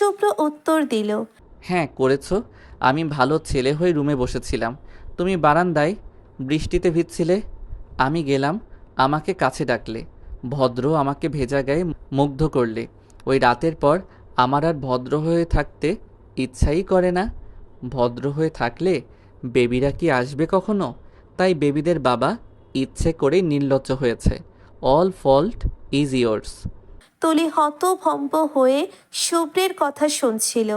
শুভ্র উত্তর দিল হ্যাঁ করেছ। আমি ভালো ছেলে হয়ে রুমে বসেছিলাম। তুমি বারান্দায় বৃষ্টিতে ভিজছিলে। আমি গেলাম, আমাকে কাছে ডাকলে। ভদ্র আমাকে ভেজা গায়ে মুগ্ধ করলে। ওই রাতের পর আমার আর ভদ্র হয়ে থাকতে ইচ্ছাই করে না। ভদ্র হয়ে থাকলে বেবিরা কি আসবে কখনো? তাই বেবিদের বাবা ইচ্ছে করেই নির্লজ্জ হয়েছে। All fault is yours. Tuli হতভম্ব হয়ে শুভ্রের কথা শুনছিল।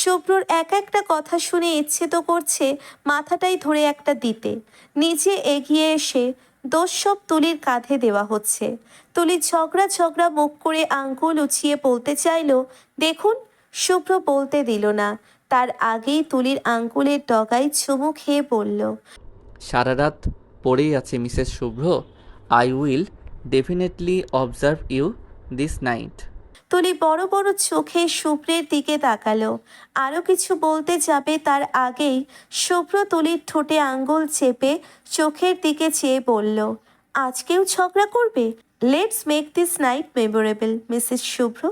শুভ্রর এক একটা কথা শুনে ইচ্ছে তো করছে মাথাটাই ধরে একটা দিতে। নিজে এগিয়ে এসে দোষ সব তুলির কাঁধে দেওয়া হচ্ছে। তুলি ঝগড়া ঝগড়া মুখ করে আঙ্গুল উছিয়ে বলতে চাইলো, দেখুন, শুভ্র বলতে দিল না। তার আগেই তুলির আঙ্গুলের ডগায় চুমু খেয়ে বলল সারা রাত পড়েই আছে Mrs Shubhro. I will definitely observe you this night Tuli বড় বড় চোখে শুভ্রের দিকে তাকালো। আরও কিছু বলতে যাবে তার আগেই শুভ্র তুলির ঠোঁটে আঙ্গুল চেপে চোখের দিকে চেয়ে বলল, আজকেও ঝগড়া করবে? Let's make this night memorable Mrs Shubhro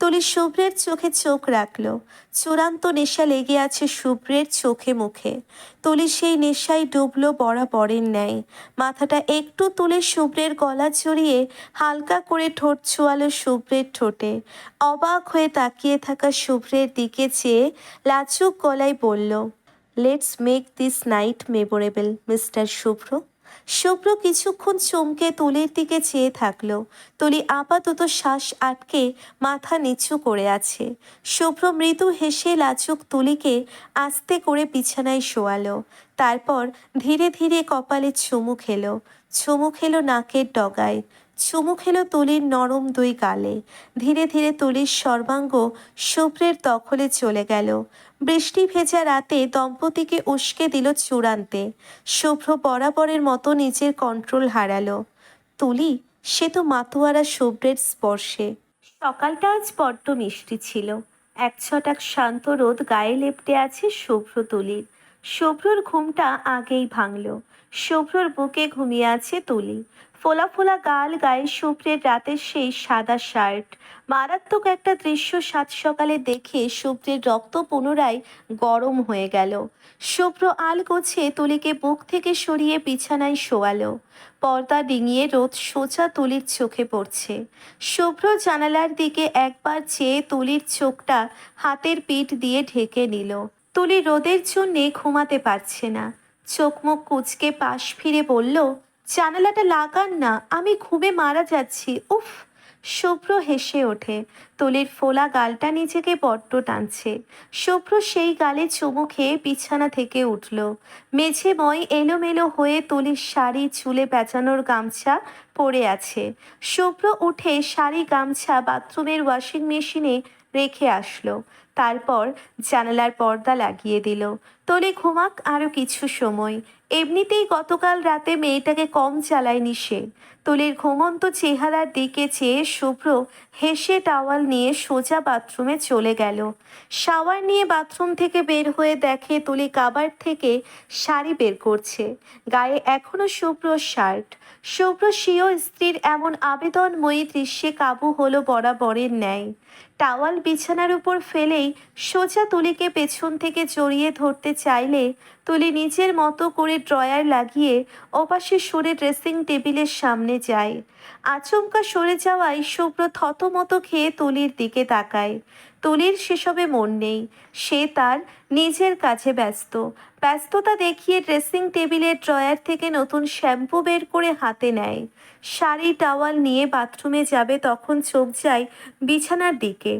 Tuli শুভ্রের চোখে চোখ রাখল। চূড়ান্ত নেশা লেগে আছে শুভ্রের চোখে মুখে। তুলি সেই নেশায় ডুবলো বরাবরের ন্যায়। মাথাটা একটু তুলে শুভ্রের গলা জড়িয়ে হালকা করে ঠোঁট ছোয়ালো শুভ্রের ঠোঁটে। অবাক হয়ে তাকিয়ে থাকা শুভ্রের দিকে চেয়ে লাচুক গলায় বলল let's make this night memorable mister Shubhro Shubhro কিছুক্ষণ চমকে তুলির দিকে চেয়ে থাকল। তুলি আপাতত শ্বাস আটকে মাথা নিচু করে আছে। শুভ্র মৃদু হেসে লাচুক তুলিকে আস্তে করে বিছানায় শোয়ালো। তারপর ধীরে ধীরে কপালে চুমু খেলো। চুমু খেলো নাকের ডগায়। চুমু খেলো তুলির নরম দুই গালে। ধীরে ধীরে তুলির সর্বাঙ্গ শুভ্রের দখলে চলে গেল। বৃষ্টি ভেজা রাতে দম্পতিকে উস্কে দিল চূড়ান্তে। শুভ্র বরাবরের মতো নিজের কন্ট্রোল হারালো। তুলি, সে তো মাতুয়ারা শুভ্রের স্পর্শে। সকালটা আজ বড্ড মিষ্টি ছিল। এক ছটাক শান্ত রোদ গায়ে লেপটে আছে শুভ্র তুলির। শুভ্রর ঘুমটা আগেই ভাঙল। শুভ্রর বুকে ঘুমিয়ে আছে তুলি। ফোলা ফোলা গাল গায়ে শুভ্রের রাতের সেই সাদা শার্ট। মারাত্মক একটা দৃশ্য সাত সকালে দেখে শুভ্রের রক্ত পুনরায় গরম হয়ে গেল। শুভ্র আল গোছে তুলিকে বুক থেকে সরিয়ে বিছানায় শোয়ালো। পর্দা ডিঙিয়ে রোদ সোজা তুলির চোখে পড়ছে। শুভ্র জানালার দিকে একবার চেয়ে তুলির চোখটা হাতের পিঠ দিয়ে ঢেকে নিল। তুলি রোদের জন্যে ঘুমাতে পারছে না। চোখ মুখ কুচকে পাশ ফিরে বলল জানালাটা লাগান না, আমি ঘুমে মারা যাচ্ছি। উফ, শুভ্র হেসে ওঠে। তুলির ফোলা গালটা নিজেকে বড্ড টানছে। শুভ্র সেই গালে চুমু খেয়ে বিছানা থেকে উঠল। মেঝে মেঝেময় এলোমেলো হয়ে তুলির শাড়ি চুলে পেঁচানোর গামছা পড়ে আছে। শুভ্র উঠে শাড়ি গামছা বাথরুমের ওয়াশিং মেশিনে রেখে আসলো। তারপর জানালার পর্দা লাগিয়ে দিল। তলে ঘুমাক আরও কিছু সময়। এমনিতেই গতকাল রাতে মেয়েটাকে কম চালায়নি সে। তুলির ঘুমন্ত চেহারার দিকে চেয়ে শুভ্র হেসে টাওয়াল নিয়ে সোজা বাথরুমে চলে গেল। শাওয়ার নিয়ে বাথরুম থেকে বের হয়ে দেখে তুলি কাবার থেকে শাড়ি বের করছে। গায়ে এখনও শুভ্র শার্ট। শুভ্র স্বীয় স্ত্রীর এমন আবেদনময়ী দৃশ্যে কাবু হলো বরাবরের ন্যায়। টাওয়াল বিছানার উপর ফেলেই সোজা তুলিকে পেছন থেকে জড়িয়ে ধরতে চাইলে তুলি নিজের মতো করে ড্রয়ার লাগিয়ে ওপাশে সরে ড্রেসিং টেবিলের সামনে যায়। আচমকা সরে যাওয়ায় শুভ্র থতমতো খেয়ে তুলির দিকে তাকায়। তুলির সেসবে মন নেই। সে তার নিজের কাছে ব্যস্ত। ব্যস্ততা দেখিয়ে ড্রেসিং টেবিলের ড্রয়ার থেকে নতুন শ্যাম্পু বের করে হাতে নেয়। শাড়ি টাওয়াল নিয়ে বাথরুমে যাবে, তখন চোখ যায় বিছানার দিকে।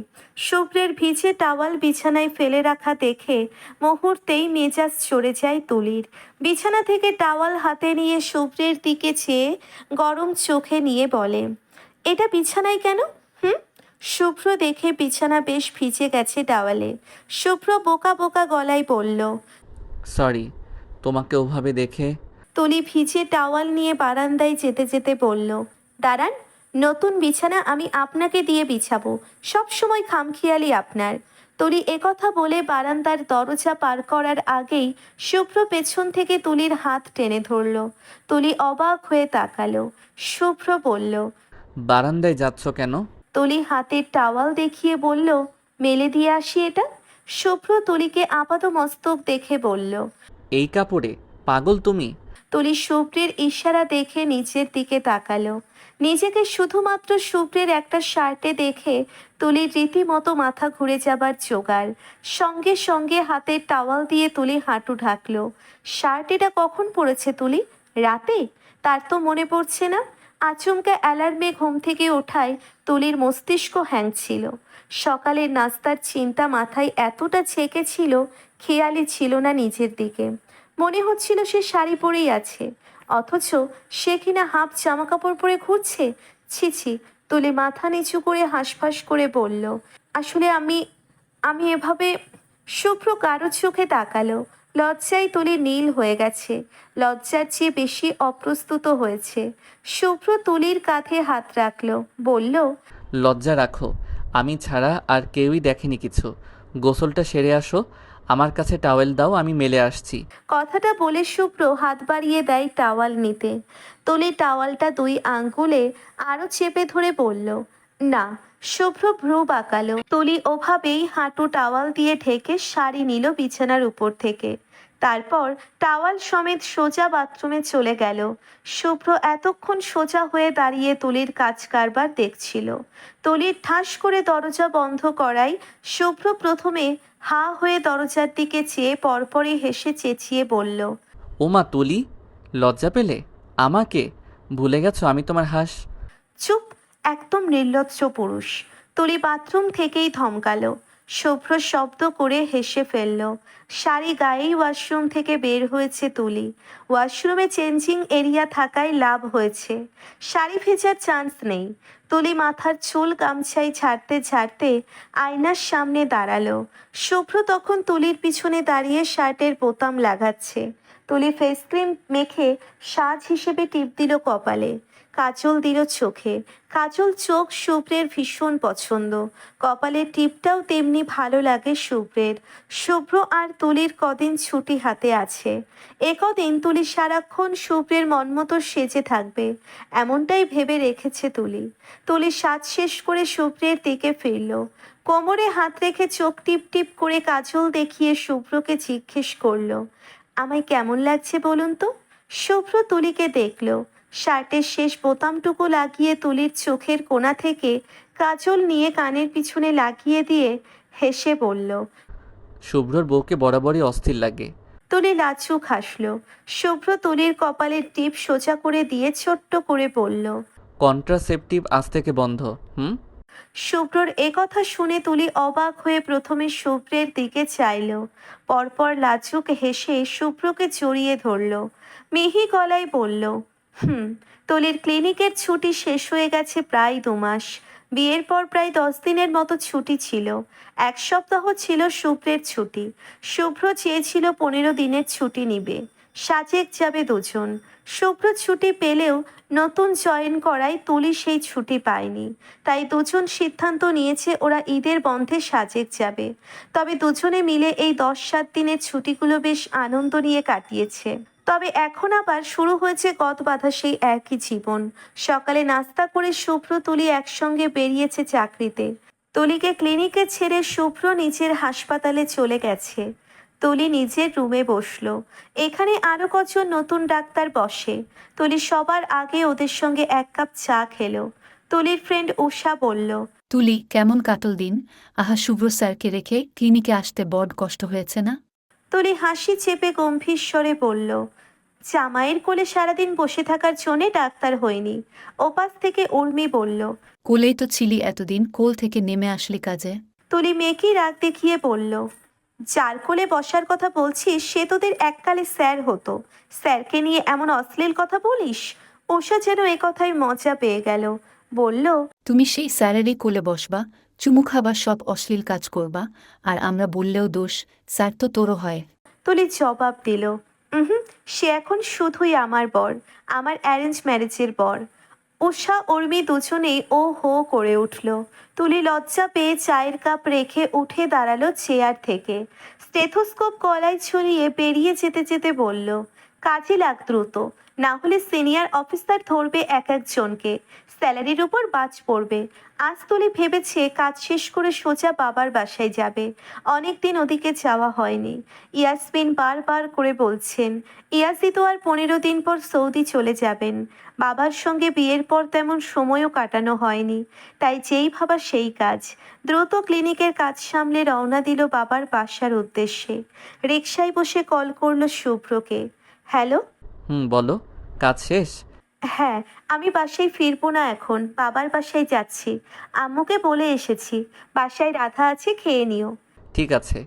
শুভ্রের ভিজে টাওয়াল বিছানায় ফেলে রাখা দেখে মুহূর্তেই মেজাজ চড়ে যায় তুলির। বিছানা থেকে টাওয়াল হাতে নিয়ে শুভ্রের দিকে চেয়ে গরম চোখে নিয়ে বলে, এটা বিছানায় কেন? হুম? শুভ্র দেখে বিছানা বেশ ভিজে গেছে টাওয়ালে শুভ্র বোকা বোকা গলায় বলল সরি তোমাকে ওভাবে দেখে। তুলি ভিজে টাওয়াল নিয়ে বারান্দায় যেতে যেতে বলল দাঁড়ান নতুন বিছানা আমি আপনাকে দিয়ে বিছাবো সব সময় খামখিয়ালি আপনার। তুলি একথা বলে বারান্দার দরজা পার করার আগেই শুভ্র পেছন থেকে তুলির হাত টেনে ধরল। তুলি অবাক হয়ে তাকালো। শুভ্র বলল বারান্দায় যাচ্ছ কেন? তুলি হাতের টাওয়াল দেখিয়ে বলল মেলে দিয়ে আসি এটা? শুভ্র তুলিকে আপাত মস্তক দেখে বলল এই কাপড়ে পাগল তুমি? তুলি শুভ্রের ইশারা দেখে নিচের দিকে তাকালো। নিজেকে শুধুমাত্র শুভ্রের একটা শার্টে দেখে তুলির রীতিমতো মাথা ঘুরে যাবার জোগাড়। সঙ্গে সঙ্গে হাতের টাওয়াল দিয়ে তুলি হাঁটু ঢাকলো। শার্ট এটা কখন পড়েছে তুলি? রাতে? তার তো মনে পড়ছে না। আচমকা অ্যালার্মে ঘুম থেকে ওঠায় তুলির মস্তিষ্ক হ্যাং ছিল সকালের নাস্তার চিন্তা মাথায় এতটা ছেকেছিল খেয়ালই ছিল না নিজের দিকে। মনে হচ্ছিল সে শাড়ি পরেই আছে, অথচ সে কিনা হাফ জামা কাপড় পরে ঘুরছে? ছি ছি, তুলি মাথা নিচু করে হাঁসফাঁস করে বলল, আসলে আমি আমি এভাবে শুভ্র কারও চোখে তাকালো। লজ্জায় তুলি নীল হয়ে গেছে। লজ্জার চেয়ে বেশি অপ্রস্তুত হয়েছে। শুভ্র তুলির কাঁধে হাত রাখল বলল লজ্জা রাখো আমি ছাড়া আর কেউই দেখেনি কিছু। গোসলটা সেরে আসো আমার কাছে টাওয়েল দাও আমি মেলে আসছি। কথাটা বলে শুভ্র হাত বাড়িয়ে দেয় টাওয়াল নিতে। তুলি টাওয়ালটা দুই আঙ্গুলে আরও চেপে ধরে বলল না শুভ্র ভ্রু বাঁকালো তুলি ওভাবেই হাঁটু টাওয়াল দিয়ে ঢেকে শাড়ি নিল বিছানার উপর থেকে। তারপর টাওয়াল সমেত সোজা বাথরুমে চলে গেল। শুভ্র এতক্ষণ সোজা হয়ে দাঁড়িয়ে তুলির কাজ কারবার দেখছিল। তুলির ঠাস করে দরজা বন্ধ করাই শুভ্র প্রথমে হা হয়ে দরজার দিকে চেয়ে পরপরই হেসে চেঁচিয়ে বলল ওমা তুলি লজ্জা পেলে? আমাকে? ভুলে গেছো আমি তোমার হাঁস? চুপ একদম নির্লজ্জ পুরুষ। তুলি বাথরুম থেকেই ধমকালো। শুভ্র শব্দ করে হেসে ফেলল, শাড়ি গায়েই ওয়াশরুম থেকে বের হয়েছে তুলি। ওয়াশরুমে চেঞ্জিং এরিয়া থাকায় লাভ হয়েছে। শাড়ি ভেজার চান্স নেই। তুলি মাথার চুল গামছাই ছাড়তে ছাড়তে আয়নার সামনে দাঁড়াল। শুভ্র তখন তুলির পিছনে দাঁড়িয়ে শার্টের বোতাম লাগাচ্ছে। তুলি ফেস ক্রিম মেখে সাজ হিসেবে টিপ দিল কপালে। কাজল দিল চোখে। কাজল চোখ শুভ্রের ভীষণ পছন্দ। কপালের টিপটাও তেমনি ভালো লাগে শুভ্রের। শুভ্র আর তুলির কদিন ছুটি হাতে আছে। এ কদিন তুলি সারাক্ষণ শুভ্রের মনমতো সেজে থাকবে। এমনটাই ভেবে রেখেছে তুলি। তুলি সাজ শেষ করে শুভ্রের দিকে ফিরল। কোমরে হাত রেখে চোখ টিপ টিপ করে কাজল দেখিয়ে শুভ্রকে জিজ্ঞেস করল, আমায় কেমন লাগছে বলুন তো? শুভ্র তুলিকে দেখল। শার্টের শেষ বোতামটুকু লাগিয়ে তুলির চোখের কোণা থেকে কাজল নিয়ে কানের পিছনে লাগিয়ে দিয়ে হেসে বলল শুভ্রর বউকে বরাবরই অস্থির লাগে। তুলি লাচুক হাসল। শুভ্র তুলির কপালের টিপ সোজা করে দিয়ে ছোট্ট করে বলল কন্ট্রাসেপটিভ আজ থেকে বন্ধ হুম? শুভ্রর কথা শুনে তুলি অবাক হয়ে প্রথমে শুভ্রের দিকে চাইল। পরপর লাচুক হেসে শুভ্রকে জড়িয়ে ধরল। মিহি গলায় বলল হুম, তুলির ক্লিনিকের ছুটি শেষ হয়ে গেছে প্রায় দু মাস। বিয়ের পর প্রায় দশ দিনের মতো ছুটি ছিল। এক সপ্তাহ ছিল শুভ্রের ছুটি। শুভ্র চেয়েছিল পনেরো দিনের ছুটি নিবে। সাজেক যাবে দুজন। শুভ্র ছুটি পেলেও নতুন জয়েন করায় তুলি সেই ছুটি পায়নি। তাই দুজন সিদ্ধান্ত নিয়েছে ওরা ঈদের বন্ধে সাজেক যাবে। তবে দুজনে মিলে এই দশ সাত দিনের ছুটিগুলো বেশ আনন্দ নিয়ে কাটিয়েছে। তবে এখন আবার শুরু হয়েছে গত বাধা সেই একই জীবন। সকালে নাস্তা করে শুভ্র তুলি একসঙ্গে বেরিয়েছে চাকরিতে। তুলিকে ক্লিনিকে ছেড়ে শুভ্র নিজের হাসপাতালে চলে গেছে। তুলি নিজের রুমে বসল। এখানে আরও কজন নতুন ডাক্তার বসে। তুলি সবার আগে ওদের সঙ্গে এক কাপ চা খেলো। তুলির ফ্রেন্ড উষা বলল তুলি কেমন কাটল দিন? আহা শুভ্র স্যারকে রেখে ক্লিনিকে আসতে বড কষ্ট হয়েছে না? তুলি হাসি চেপে গম্ভীর স্বরে বলল জামাইয়ের কোলে সারাদিন বসে থাকার জন্যে ডাক্তার হয়নি। ওপাশ থেকে উর্মি বলল কোলেই তো ছিলি এতদিন কোল থেকে নেমে আসলি কাজে? তুলি মেয়েকে রাগ দেখিয়ে বলল যার কোলে বসার কথা বলছিস সে তোদের এককালে স্যার হতো। স্যারকে নিয়ে এমন অশ্লীল কথা বলিস ওষা যেন এ কথায় মজা পেয়ে গেল। বলল তুমি সেই স্যারেরই কোলে বসবা চুমু খাবার সব অশ্লীল কাজ করবা আর আমরা বললেও দোষ স্যার তো তোরও হয়। তুলি জবাব দিল হুম সে এখন শুধুই আমার বর, আমার অ্যারেঞ্জ ম্যারেজের বর। উষা উর্মি দুজনেই ও হো করে উঠল। তুলি লজ্জা পেয়ে চায়ের কাপ রেখে উঠে দাঁড়াল চেয়ার থেকে। স্টেথোস্কোপ গলায় ছড়িয়ে বেরিয়ে যেতে যেতে বলল কাজে লাগ দ্রুত। না হলে সিনিয়র অফিসার ধরবে এক একজনকে। স্যালারির উপর বাজ পড়বে। আজ তুলি ভেবেছে কাজ শেষ করে সোজা বাবার বাসায় যাবে। অনেক দিন ওদিকে যাওয়া হয়নি। ইয়াসমিন বারবার করে বলছেন, ইয়াসি তো আর পনেরো দিন পর সৌদি চলে যাবেন। বাবার সঙ্গে বিয়ের পর তেমন সময়ও কাটানো হয়নি। তাই যেই ভাবা সেই কাজ। দ্রুত ক্লিনিকের কাজ সামলে রওনা দিল বাবার বাসার উদ্দেশ্যে। রিকশায় বসে কল করল শুভ্রকে। হ্যালো? হুম বলো। কাজ শেষ? হ্যাঁ আমি বাসায় ফিরবো না এখন। বাবার বাসায় যাচ্ছি। আম্মুকে বলে এসেছি বাসায় রাধা আছে খেয়ে নিও। ঠিক আছে।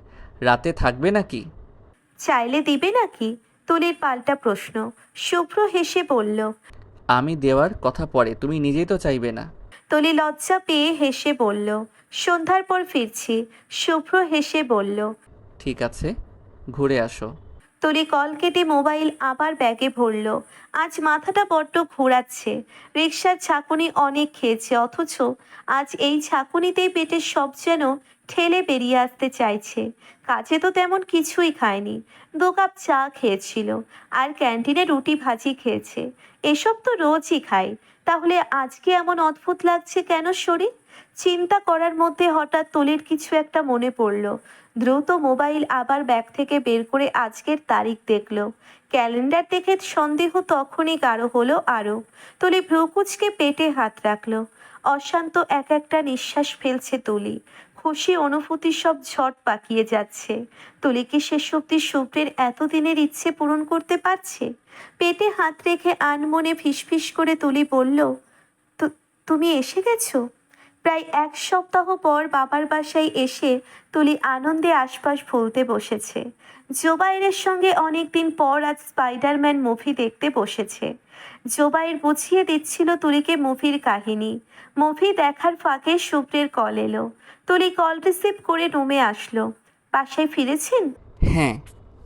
রাতে থাকবে নাকি? চাইলে দিবে নাকি? তুলির পাল্টা প্রশ্ন। শুভ্র হেসে বলল আমি দেওয়ার কথা পরে তুমি নিজেই তো চাইবে না। তুলি লজ্জা পেয়ে হেসে বলল সন্ধ্যার পর ফিরছি। শুভ্র হেসে বলল ঠিক আছে ঘুরে আসো। তুলি কল কেটে মোবাইল আবার ব্যাগে ভরল। আজ মাথাটা বড্ড ঘোরাচ্ছে। রিক্সার ছাকুনি অনেক খেয়েছে, অথচ আজ এই ছাকুনিতেই পেটের সব যেন ঠেলে বেরিয়ে আসতে চাইছে। কাছে তো তেমন কিছুই খায়নি। দু কাপ চা খেয়েছিল আর ক্যান্টিনে রুটি ভাজি খেয়েছে। এসব তো রোজই খায় তাহলে আজকে এমন অদ্ভুত লাগছে কেন শরীর? চিন্তা করার মধ্যে হঠাৎ তুলির কিছু একটা মনে পড়ল। দ্রুত মোবাইল আবার ব্যাগ থেকে বের করে আজকের তারিখ দেখল। ক্যালেন্ডার দেখে সন্দেহ তখনই গাঢ় হলো আরও। তুলি ভ্রুকুচকে পেটে হাত রাখল। অশান্ত এক একটা নিঃশ্বাস ফেলছে তুলি। খুশি অনুভূতি সব ঝট পাকিয়ে যাচ্ছে। তুলি কি শেষ অব্দি শুভ্রের এতদিনের ইচ্ছে পূরণ করতে পারছে? পেটে হাত রেখে আনমনে ফিসফিস করে তুলি বলল, "তু- তুমি এসে গেছো? প্রায় এক সপ্তাহ পর বাবার বাসায় এসে তুলি আনন্দে আশপাশ ভুলতে বসেছে। জোবাইরের সঙ্গে অনেকদিন পর আজ স্পাইডারম্যান মুভি দেখতে বসেছে। জোবাইর বুঝিয়ে দিচ্ছিল তুলিকে মুভির কাহিনী। মুভি দেখার ফাঁকে শুভ্রের কল এলো। তুলি কল রিসিভ করে রুমে আসলো। বাসায় ফিরেছেন? হ্যাঁ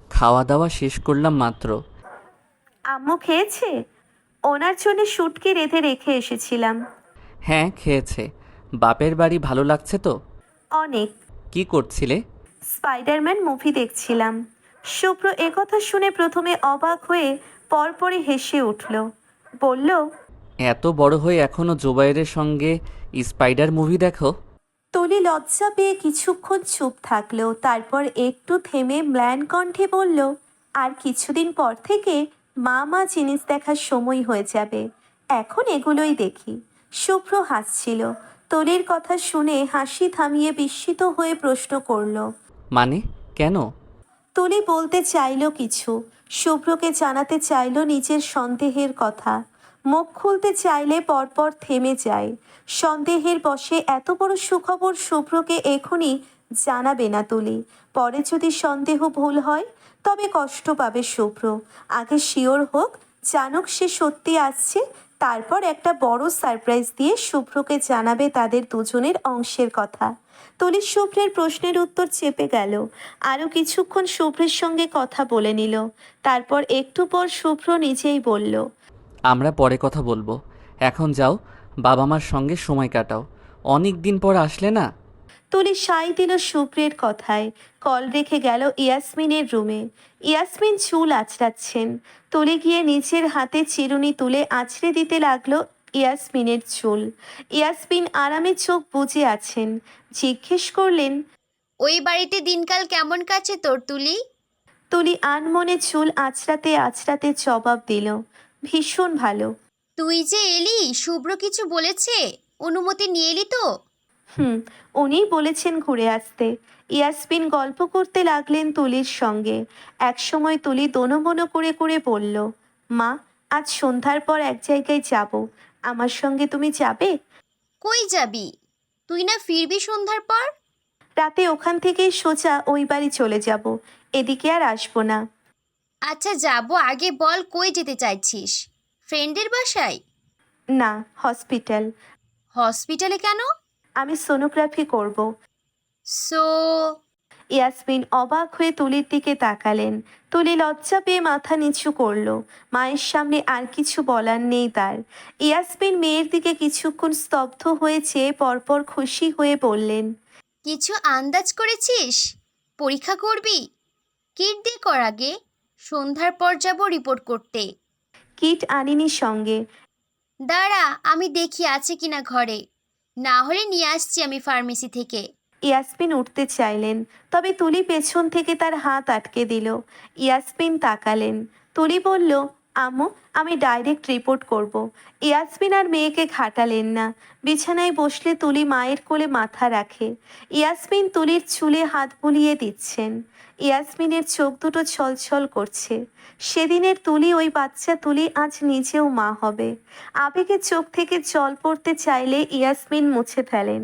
খাওয়া দাওয়া শেষ করলাম মাত্র। আম্মু খেয়েছে? ওনার জন্য শুটকি রেঁধে রেখে এসেছিলাম। হ্যাঁ খেয়েছে। বাপের বাড়ি ভালো লাগছে তো? অনেক। কি করছিলে? স্পাইডারম্যান মুভি দেখছিলাম। শুভ্র একথা শুনে প্রথমে অবাক হয়ে পরপরই হেসে উঠল। বলল এত বড় হয়ে এখনও জোবাইরের সঙ্গে স্পাইডার মুভি দেখো? তলি লজ্জা পেয়ে কিছুক্ষণ চুপ থাকল তারপর একটু থেমে ম্ল্যান কণ্ঠে বলল আর কিছুদিন পর থেকে মা মা জিনিস দেখার সময় হয়ে যাবে। এখন এগুলোই দেখি। শুভ্র হাসছিল। তলির কথা শুনে হাসি থামিয়ে বিস্মিত হয়ে প্রশ্ন করল মানে? কেন? তুলি বলতে চাইল কিছু শুভ্রকে জানাতে চাইল নিজের সন্দেহের কথা। মুখ খুলতে চাইলে পরপর থেমে যায়। সন্দেহের বশে এত বড় সুখবর শুভ্রকে এখনই জানাবে না তুলি। পরে যদি সন্দেহ ভুল হয় তবে কষ্ট পাবে শুভ্র। আগে শিওর হোক জানুক সে সত্যি আসছে তারপর একটা বড় সারপ্রাইজ দিয়ে শুভ্রকে জানাবে তাদের দুজনের অংশের কথা। তলি শুভ্রের প্রশ্নের উত্তর চেপে গেল। আরও কিছুক্ষণ শুভ্রের সঙ্গে কথা বলে নিল। তারপর একটু পর শুভ্র নিজেই বলল, আমরা পরে কথা বলব। এখন যাও বাবা মার সঙ্গে সময় কাটাও। অনেক দিন পর আসলে না? তুলি সাই দিল শুভ্রের কথায়। কল রেখে গেল ইয়াসমিনের রুমে। ইয়াসমিন চুল আঁচড়াচ্ছেন। তুলে গিয়ে নিজের হাতে চিরুনি তুলে আঁচড়ে দিতে লাগল ইয়াসমিনের চুল। ইয়াসমিন আরামে চোখ বুজে আছেন। জিজ্ঞেস করলেন ওই বাড়িতে দিনকাল কেমন কাছে তোর তুলি? তুলি আনমনে চুল আঁচড়াতে আঁচড়াতে জবাব দিল ভীষণ ভালো। তুই যে এলি শুভ্র কিছু বলেছে? অনুমতি নিয়ে এলি তো? হুম উনিই বলেছেন ঘুরে আসতে। ইয়াসমিন গল্প করতে লাগলেন তুলির সঙ্গে। একসময় তুলি দোনোমনো করে করে বলল মা আজ সন্ধ্যার পর এক জায়গায় যাব। আমার সঙ্গে তুমি যাবে? কই যাবি? তুই না ফিরবি সন্ধ্যার পর? রাতে ওখান থেকেই সোজা ওই বাড়ি চলে যাব। এদিকে আর আসব না। আচ্ছা যাব। আগে বল কই যেতে চাইছিস? ফ্রেন্ডের বাসায়? না হসপিটাল। হসপিটালে কেন? আমি সোনোগ্রাফি করব। সো ইয়াসমিন অবাক হয়ে তুলির দিকে তাকালেন। তুলি লজ্জা পেয়ে মাথা নিচু করল। মায়ের সামনে আর কিছু বলার নেই তার। ইয়াসমিন মেয়ের দিকে কিছুক্ষণ স্তব্ধ হয়ে চেয়ে পরপর খুশি হয়ে বললেন কিছু আন্দাজ করেছিস? পরীক্ষা করবি? কিট দিয়ে কর আগে। সন্ধ্যার পর যাব রিপোর্ট করতে। কিট আনিনি সঙ্গে। দাঁড়া আমি দেখি আছে কিনা ঘরে। না হলে নিয়ে আসছি আমি ফার্মেসি থেকে। ইয়াসমিন উঠতে চাইলেন, তবে তুলি পেছন থেকে তার হাত আটকে দিল। ইয়াসমিন তাকালেন। তুলি বলল আম্মু, আমি ডাইরেক্ট রিপোর্ট করব। ইয়াসমিন আর মেয়েকে ঘাটালেন না। বিছানায় বসলে তুলি মায়ের কোলে মাথা রাখে। ইয়াসমিন তুলির চুলে হাত বুলিয়ে দিচ্ছেন। ইয়াসমিনের চোখ দুটো ছলছল করছে। সেদিনের তুলি, ওই বাচ্চা তুলি আজ নিজেও মা হবে। আবেগে চোখ থেকে জল পড়তে চাইলে ইয়াসমিন মুছে ফেলেন।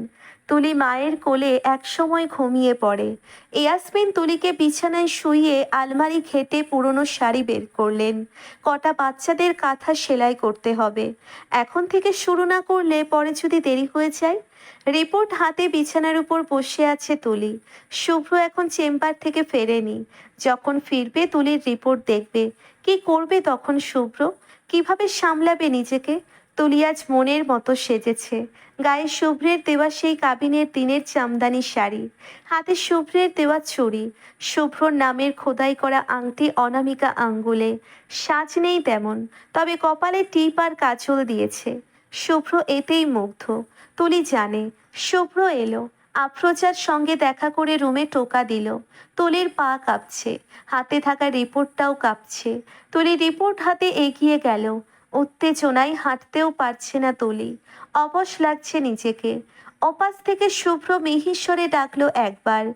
তুলি মায়ের কোলে একসময় ঘুমিয়ে পড়ে। ইয়াসমিন তুলিকে বিছানায় শুইয়ে আলমারি ঘেটে পুরনো শাড়ি বের করলেন। কটা বাচ্চাদের কাঁথা সেলাই করতে হবে। এখন থেকে শুরু না করলে পরে যদি দেরি হয়ে যায়? রিপোর্ট হাতে বিছানার উপর বসে আছে তুলি। শুভ্র এখন চেম্বার থেকে ফেরেনি। যখন ফিরবে তুলির রিপোর্ট দেখবে। কি করবে তখন শুভ্র? কীভাবে সামলাবে নিজেকে? তুলি আজ মনের মতো সেজেছে। গায়ে শুভ্রের দেওয়া সেই কাবিনের দিনের চামদানি শাড়ি। হাতে শুভ্রের দেওয়া চুড়ি। শুভ্রর নামের খোদাই করা আংটি অনামিকা আঙ্গুলে। সাজ নেই তেমন, তবে কপালে টিপ আর কাজল দিয়েছে। শুভ্র এতেই মুগ্ধ। তুলি জানে, শুভ্র এলো। আফরোজার সঙ্গে দেখা করে রুমে টোকা দিল। তুলির পা কাঁপছে। হাতে থাকা রিপোর্টটাও কাঁপছে। তুলি রিপোর্ট হাতে এগিয়ে গেল। উত্তেজনায় হাঁটতেও পারছে না তুলি। অবশ লাগছে নিজেকে। অপাস থেকে শুভ্র মিহিস্বরে ডাকলো একবার।